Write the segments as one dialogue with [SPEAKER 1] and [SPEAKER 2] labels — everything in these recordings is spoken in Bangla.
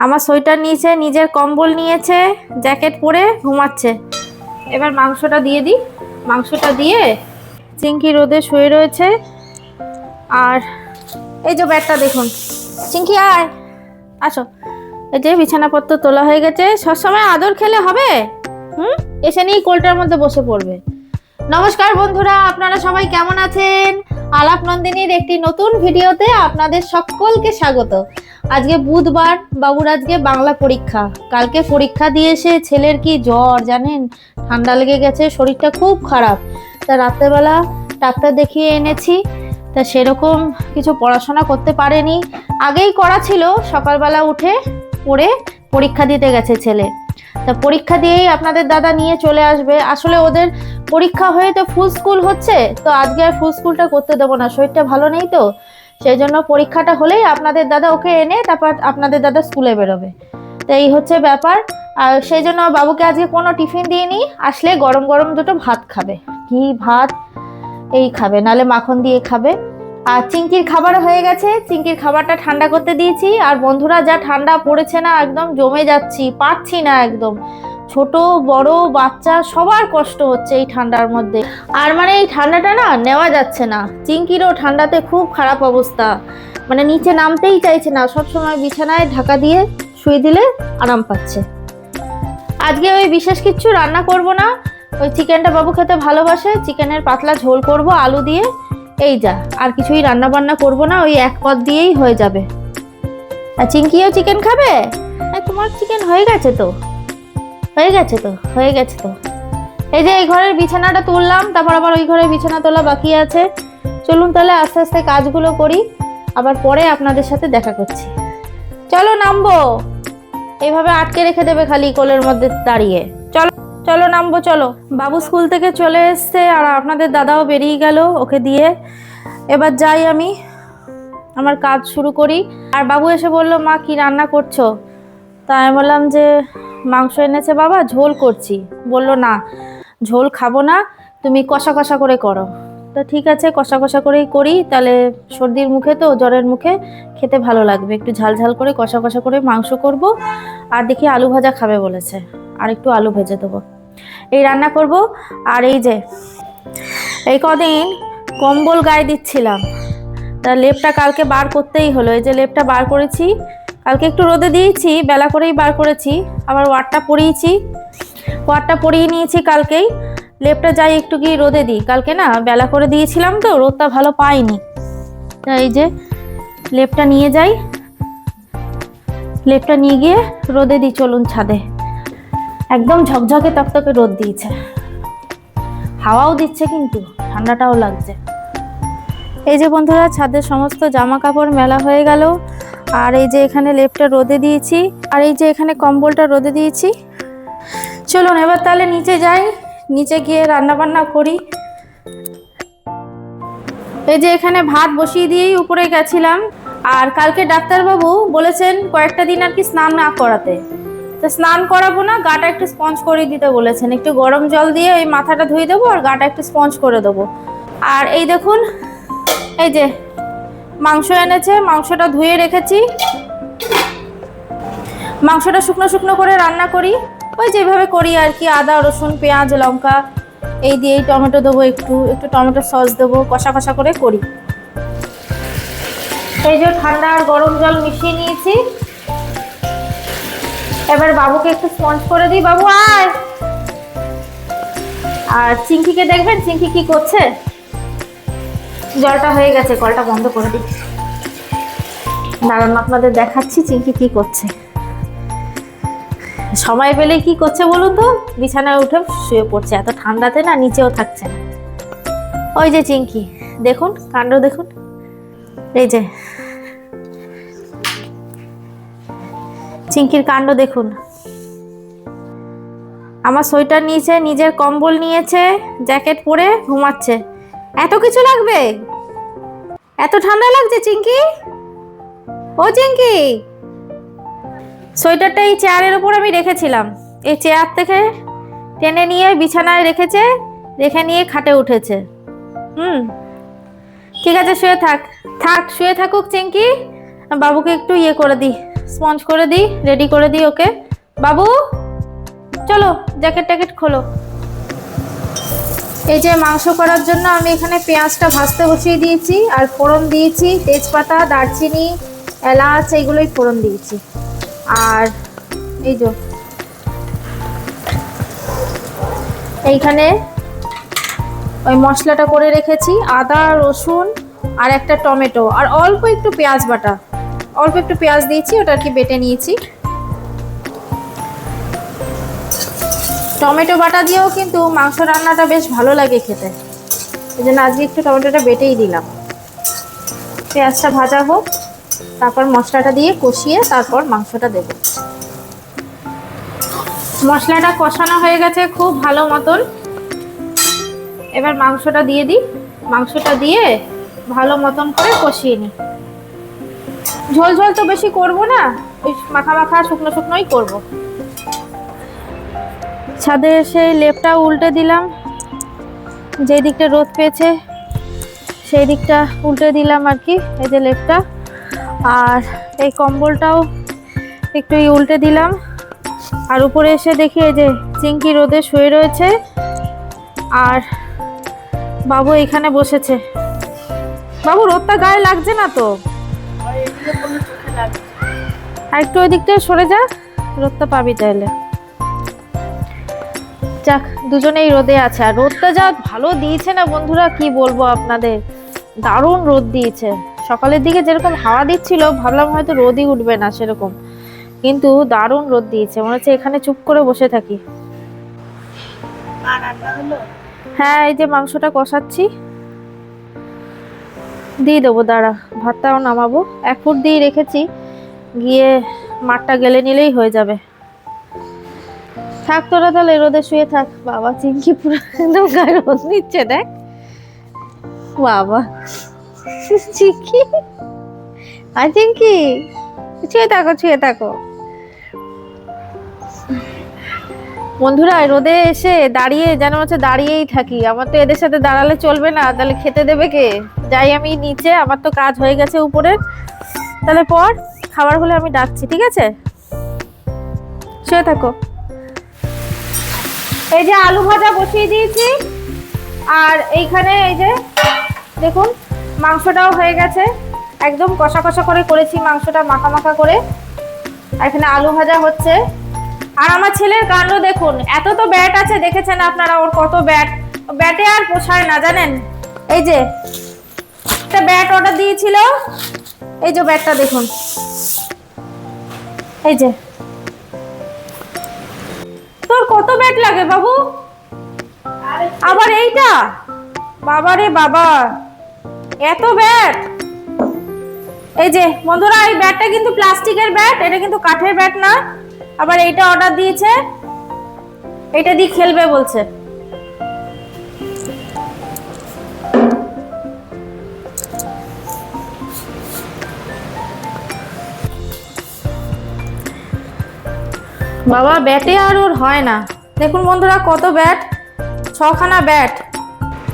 [SPEAKER 1] আমার সোয়েটার নিয়েছে, নিজের কম্বল নিয়েছে, জ্যাকেট পরে ঘুমাচ্ছে। এবার মাংসটা দিয়ে দিই। মাংসটা দিয়ে চিঙ্কি রোদে শুয়ে রয়েছে। আর এই যে ব্যাগটা দেখুন। চিঙ্কি আয়। আসো। এই যে বিছানাপত্র তোলা হয়ে গেছে। সবসময় আদর খেলে হবে? হুম? এসে নিয়ে কোলটার মধ্যে বসে পড়বে। নমস্কার বন্ধুরা, আপনারা সবাই কেমন আছেন? আলাপ নন্দিনীর একটি নতুন ভিডিওতে আপনাদের সকলকে স্বাগত। আজকে বুধবার, বাবুর আজকে বাংলা পরীক্ষা। কালকে পরীক্ষা দিয়ে এসে ছেলের কি জ্বর, জানেন? ঠান্ডা লেগে গেছে, শরীরটা খুব খারাপ। তা রাত্রেবেলা ডাক্তার দেখিয়ে এনেছি, তা সেরকম কিছু পড়াশোনা করতে পারেনি। আগেই করা ছিল, সকালবেলা উঠে পড়ে পরীক্ষা দিতে গেছে ছেলে। তা পরীক্ষা দিয়েই আপনাদের দাদা নিয়ে চলে আসবে। আসলে ওদের পরীক্ষা হয়ে তো ফুল স্কুল হচ্ছে, তো আজকে আর ফুল স্কুলটা করতে দেবো না। শরীরটা ভালো নেই তো? সেই জন্য পরীক্ষাটা হলেই আপনাদের দাদা ওকে এনে তারপর আপনাদের দাদা স্কুলে বেরোবে। তো এই হচ্ছে ব্যাপার। আর সেই জন্য বাবুকে আজকে কোনো টিফিন দিইনি। আসলে গরম গরম দুটো ভাত খাবে। কি ভাত, এই খাবে নালে মাখন দিয়ে খাবে। আর চিঙ্কির খাবার হয়ে গেছে। চিঙ্কির খাবারটা ঠান্ডা করতে দিয়েছি। আর বন্ধুরা, যা ঠান্ডা পড়েছে না, একদম জমে যাচ্ছি পারছি না একদম। ছোট, বড়, বাচ্চা, সবার কষ্ট হচ্ছে এই ঠান্ডার মধ্যে। আর মানে এই ঠান্ডাটা না নেওয়া যাচ্ছে না। চিঙ্কিরও ঠান্ডাতে খুব খারাপ অবস্থা। মানে নিচে নামতেই চাইছে না। সব সময় বিছানায় ঢাকা দিয়ে শুয়ে দিলে আরাম পাচ্ছে। আজকে ওই বিশেষ কিছু রান্না করব না। ওই চিকেনটা বাবু খেতে ভালোবাসে। চিকেনের পাতলা ঝোল করব, আলু দিয়ে। এই যা, আর কিছুই রান্না বান্না করব না। ওই এক পদ দিয়েই হয়ে যাবে। আর চিঙ্কিও চিকেন খাবে? তোমার চিকেন হয়ে গেছে তো। হয়ে গেছে তো, হয়ে গেছে তো। এই যে এই ঘরের বিছানাটা তুললাম, তারপর আবার ওই ঘরের বিছানা তোলা বাকি আছে। চলুন তাহলে আস্তে আস্তে কাজগুলো করি, আবার পরে আপনাদের সাথে দেখা করছি। চলো নামবো। এইভাবে আটকে রেখে দেবে খালি কোলের মধ্যে দাঁড়িয়ে। চলো চলো নামবো, চলো। বাবু স্কুল থেকে চলে এসছে আর আপনাদের দাদাও বেরিয়ে গেল ওকে দিয়ে। এবার যাই আমি, আমার কাজ শুরু করি। আর বাবু এসে বলল, মা, কি রান্না করছ? তা আমি বললাম যে মাংস এনেছে বাবা, ঝোল করছি। বলল, না, ঝোল খাব না, তুমি কষা কষা করে করো। তো ঠিক আছে, কষা কষা করেই করি, তাহলে সর্দির মুখে তো, জ্বরের মুখে খেতে ভালো লাগবে। একটু ঝাল ঝাল করে কষা কষা করে মাংস করব, আর দেখি আলু ভাজা খাবে বলেছে। আর একটু আলু ভেজে দেবো। এই রান্না করব, আর এই যে, এই কদিন কম্বল গায়ে দিচ্ছিলাম। তা লেপটা কালকে বার করতেই হলো। এই যে লেপটা বার করেছি কালকে একটু রোদে দিয়েছি, বেলা করেই বার করেছি, আবার ওয়ারটা পরিয়েছি। ওয়ারটা পরিয়ে নিয়েছি কালকেই, লেপটা যাই একটু কি রোদে দিই। কালকে না বেলা করে দিয়েছিলাম তো, রোদটা ভালো পাইনি। তা এই যে লেপটা নিয়ে যাই, লেপটা নিয়ে গিয়ে রোদে দিই চলুন ছাদে। একদম ঝকঝকে তকতকে রোদ দিয়েছে। হাওয়াও দিচ্ছে কিন্তু, ঠান্ডাটাও লাগছে। এই যে বন্ধুরা, ছাদের সমস্ত জামা কাপড় মেলা হয়ে গেল। আর এই যে এখানে লেপটা রোদে দিয়েছি, আর এই যে এখানে কম্বলটা রোদে দিয়েছি। চলুন, এবার তাহলে নিচে যাই, নিচে গিয়ে রান্না বান্না করি। এই যে এখানে ভাত বসিয়ে দিয়েই উপরে গেছিলাম, আর কালকে ডাক্তারবাবু বলেছেন কয়েকটা দিন আর কি স্নান না করাতে। তো স্নান করাবো না, গাটা একটু স্পঞ্জ করে দিতে বলেছেন। একটু গরম জল দিয়ে ওই মাথাটা ধুয়ে দেবো আর গাটা একটু স্পঞ্জ করে দেবো। আর এই দেখুন, এই যে মাংস এনেছে, মাংসটা ধুয়ে রেখেছি। মাংসটা শুকনো শুকনো করে রান্না করি। ওই যেভাবে করি আর কি, আদা, রসুন, পেঁয়াজ, লঙ্কা, এই দিয়েই টমেটো দেবো একটু একটু টমেটো সস দেবো, কষা কষা করে করি। এই যে ঠান্ডা আর গরম জল মিশিয়ে নিয়েছি। এবার বাবুকে একটু স্পঞ্জ করে দিই। বাবু আয়। আর চিঙ্কিকে দেখবেন? চিঙ্কি কি করছে? জলটা হয়ে গেছে, কলটা বন্ধ করে দিই। দাঁড়ান, আপনাদের দেখাচ্ছি চিঙ্কি কি করছে। সময় পেলে কি করছে বলুন তো? বিছানায় উঠে শুয়ে পড়ছে, এত ঠান্ডাতে না নিচেও থাকছে না। ওই যে চিঙ্কি দেখুন, কাণ্ড দেখুন। এই যে। চিঙ্কির কাণ্ড দেখুন। আমার সোয়েটার নিয়েছে, নিজের কম্বল নিয়েছে, জ্যাকেট পরে ঘুমাচ্ছে। এত কিছু লাগবে? এত ঠান্ডা লাগছে চিঙ্কি ও চিঙ্কি সোয়েটারটা এই চেয়ারের উপর আমি রেখেছিলাম। এই চেয়ার থেকে টেনে নিয়ে বিছানায় রেখেছে, রেখে নিয়ে খাটে উঠেছে। হুম। ঠিক আছে, শুয়ে থাক। থাক, শুয়ে থাকুক চিঙ্কি বাবুকে একটু ইয়ে করে দিই স্পঞ্জ করে দিই রেডি করে দিই ওকে। বাবু! চলো, জ্যাকেট ট্যাকেট খোলো। এই যে মাংস করার জন্য আমি এখানে পেঁয়াজটা ভাজতে বসিয়ে দিয়েছি, আর ফোড়ন দিয়েছি, তেজপাতা, দারচিনি, এলাচ, এইগুলোই ফোড়ন দিয়েছি। আর এই যে এইখানে ওই মশলাটা করে রেখেছি, আদা, রসুন, আর একটা টমেটো, আর অল্প একটু পেঁয়াজ বাটা। অল্প একটু পেঁয়াজ দিয়েছি ওটা আর কি বেটে নিয়েছি। টমেটো বাটা দিয়েও কিন্তু মাংস রান্নাটা বেশ ভালো লাগে খেতে। এই জন্য আজকে একটু টমেটোটা বেটেই দিলাম। পেঁয়াজটা ভাজা হোক, তারপর মশলাটা দিয়ে কষিয়ে তারপর মাংসটা দেব। মশলাটা কষানো হয়ে গেছে খুব ভালো মতন। এবার মাংসটা দিয়ে দিই। মাংসটা দিয়ে ভালো মতন করে কষিয়ে নিই। ঝোল ঝোল তো বেশি করব না ওই মাখা মাখা, শুকনো শুকনোই করব। ছাদে এসে লেপটা উল্টে দিলাম। যেই দিকটা রোদ পেয়েছে, সেই দিকটা উল্টে দিলাম আর কি, এই যে লেপটা। আর এই কম্বলটাও একটু উল্টে দিলাম। আর উপরে এসে দেখি এই যে চিঙ্কি রোদে শুয়ে রয়েছে। আর বাবু এখানে বসেছে। বাবু, রোদটা গায়ে লাগছে না তো? আর একটু ওই দিকটা সরে যা, রোদটা পাবি তাহলে যাক, দুজনেই রোদে আছে। আর রোদটা যা ভালো দিয়েছে না বন্ধুরা, কি বলব আপনাদের? দারুণ রোদ দিয়েছে। সকালের দিকে যেরকম হাওয়া দিচ্ছিল, ভাবলাম হয়তো রোদই উঠবে না সেরকম। কিন্তু দারুণ রোদ দিয়েছে। মনে হচ্ছে এখানে চুপ করে বসে থাকি। হ্যাঁ এই যে মাংসটা কষাচ্ছি। দিয়ে দেবো, দাঁড়া, ভাতটাও নামাবো। এক ফুট দিয়ে রেখেছি। গিয়ে মাঠটা গেলে নিলেই হয়ে যাবে। থাক তোরা তাহলে রোদে শুয়ে থাক। বাবা চিঙ্কি পুরো গায়ে রোদ নিচ্ছে দেখ। বাবা চিঙ্কি আর চিঙ্কি ছুঁয়ে থাকো ছুঁয়ে থাকো। বন্ধুরা রোদে এসে দাঁড়িয়ে, যেন হচ্ছে দাঁড়িয়েই থাকি। আমার তো এদের সাথে দাঁড়ালে চলবে না, তাহলে খেতে দেবে কে? যাই আমি নিচে, আমার তো কাজ হয়ে গেছে উপরে। তাহলে পর, খাবার হলে আমি ডাকছি, ঠিক আছে? শুয়ে থাকো। এই যে আলু ভাজা বসিয়ে দিয়েছি। আর এইখানে এই যে, দেখুন, মাংসটাও হয়ে গেছে। একদম কষা কষা করে করেছি মাংসটা, মাখা মাখা করে। এখানে আলু ভাজা হচ্ছে। আর আমার ছেলের কাণ্ড দেখুন, এত তো ব্যাট আছে, দেখেছেন আপনারা ওর কত ব্যাট? ব্যাটে আর পোষায় না, জানেন? এই যে, একটা ব্যাট অর্ডার দিয়েছিল। এই যে ব্যাটটা দেখুন। এই যে তোর কত ব্যাট লাগে বাবু? আবার এইটা? বাবা রে বাবা, এত ব্যাট। এই যে, বন্ধুরা, এই ব্যাটটা কিন্তু প্লাস্টিকের ব্যাট, এটা কিন্তু কাঠের ব্যাট না। আবার এইটা অর্ডার দিয়েছে এটা দিয়ে খেলবে বলছে। বাবা, ব্যাটে আর ওর হয় না। দেখুন বন্ধুরা, কত ব্যাট। ছখানা ব্যাট।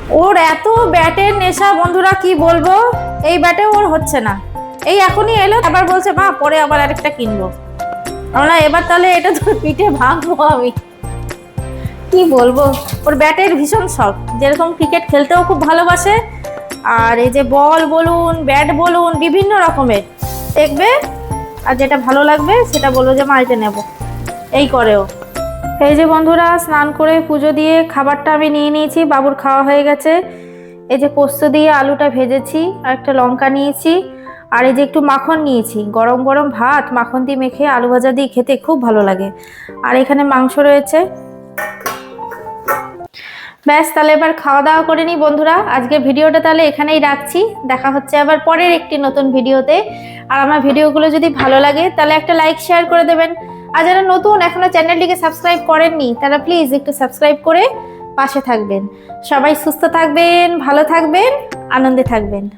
[SPEAKER 1] ওর এত ব্যাটের নেশা বন্ধুরা, কি বলব? এই ব্যাটে ওর হচ্ছে না। এই এখনই এলো, আবার বলছে, মা, পরে আবার আরেকটা কিনবো। আমরা এবার তাহলে এটা তো পিঠে ভাঙবো আমি। কি বলব? ওর ব্যাটের ভীষণ শখ। যেরকম ক্রিকেট খেলতেও খুব ভালোবাসে। আর এই যে বল বলুন, ব্যাট বলুন, বিভিন্ন রকমের। দেখবে? আর যেটা ভালো লাগবে, সেটা বলব যে, মা, এটা নেব। এই করেও। এই যে বন্ধুরা, স্নান করে পুজো দিয়ে খাবারটা আমি নিয়ে নিয়েছি, বাবুর খাওয়া হয়ে গেছে। এই যে পোস্ত দিয়ে আলুটা ভেজেছি, আর একটা লঙ্কা নিয়েছি, আর এই যে একটু মাখন নিয়েছি। গরম গরম ভাত, মাখন দিয়ে মেখে আলু ভাজা দিয়ে খেতে খুব ভালো লাগে। আর এখানে মাংস রয়েছে। ব্যাস, তাহলে এবার খাওয়া দাওয়া করে নিই বন্ধুরা। আজকে ভিডিওটা তাহলে এখানেই রাখছি। দেখা হচ্ছে আবার পরের একটি নতুন ভিডিওতে। আর আমার ভিডিওগুলো যদি ভালো লাগে, তাহলে একটা লাইক শেয়ার করে দেবেন। আর যারা নতুন, এখনও চ্যানেলটিকে সাবস্ক্রাইব করেননি, তারা প্লিজ একটু সাবস্ক্রাইব করে পাশে থাকবেন। সবাই সুস্থ থাকবেন, ভালো থাকবেন, আনন্দে থাকবেন।